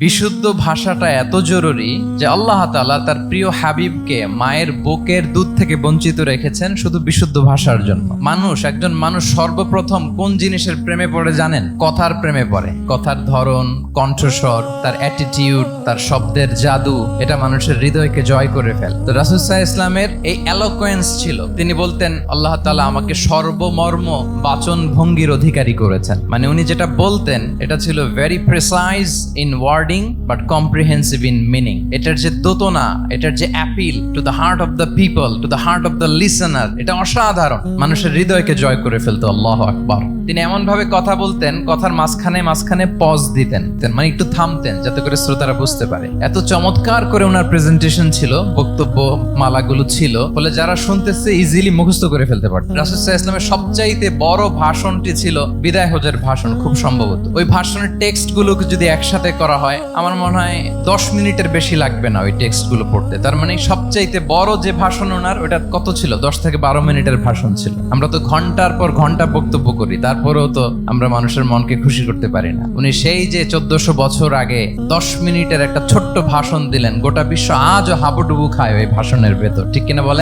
বিশুদ্ধ ভাষাটা এত জরুরি যে আল্লাহ তাআলা তার প্রিয় হাবিবকে মায়ের বুকের দুধ থেকে বঞ্চিত রেখেছেন শুধু বিশুদ্ধ ভাষার জন্য। মানুষ, একজন মানুষ সর্বপ্রথম কোন জিনিসের প্রেমে পড়ে জানেন? কথার প্রেমে পড়ে। কথার ধরন, কণ্ঠস্বর, তার অ্যাটিটিউড তার শব্দের জাদু, এটা মানুষের হৃদয়কে জয় করে ফেল। তো রাসুসাহ ইসলামের এই অ্যালোকোয়েন্স ছিল। তিনি বলতেন, আল্লাহ তালা আমাকে সর্বমর্ম বাচন ভঙ্গির অধিকারী করেছেন। মানে উনি যেটা বলতেন, এটা ছিল very precise in wording but comprehensive in meaning এটার যে দোতনা, এটার যে appeal to the heart of the people to the heart of the listener এটা অসাধারণ। মানুষের হৃদয়কে জয় করে ফেলতো, আল্লাহ আকবার। তিনি এমন ভাবে কথা বলতেন, কথার মাঝখানে মাঝখানে পজ দিতেন মানে একটু থামতেন, যাতে করে শ্রোতারা বুঝতে পারে। এত চমৎকার করে ওনার প্রেজেন্টেশন ছিল, বক্তব্য, মালাগুলো ছিল, ফলে যারা শুনতেছে ইজিলি মুখস্থ করে ফেলতে পারত। রাসুসাহ ইসলামের সবচাইতে বড় ভাষণটি ছিল বিদায় হজের ভাষণ, খুব সম্ভবত। ওই ভাষণের টেক্সট গুলোকে যদি একসাথে করা হয় আমার মনে হয় দশ মিনিটের বেশি লাগবে না ওই টেক্সটগুলো পড়তে। তার মানে সবচাইতে বড় যে ভাষণ ওনার, ওটা কত ছিল? দশ থেকে বারো মিনিটের ভাষণ ছিল। আমরা তো ঘণ্টার পর ঘণ্টা বক্তব্য করি, তারপরেও তো আমরা মানুষের মনকে খুশি করতে পারি না। উনি সেই যে চোদ্দশো বছর আগে দশ মিনিটের একটা ছোট্ট ভাষণ দিলেন, গোটা বিশ্ব আজও হাবুডুবু খায় ওই ভাষণের ভেতর। ঠিক কিনা বলে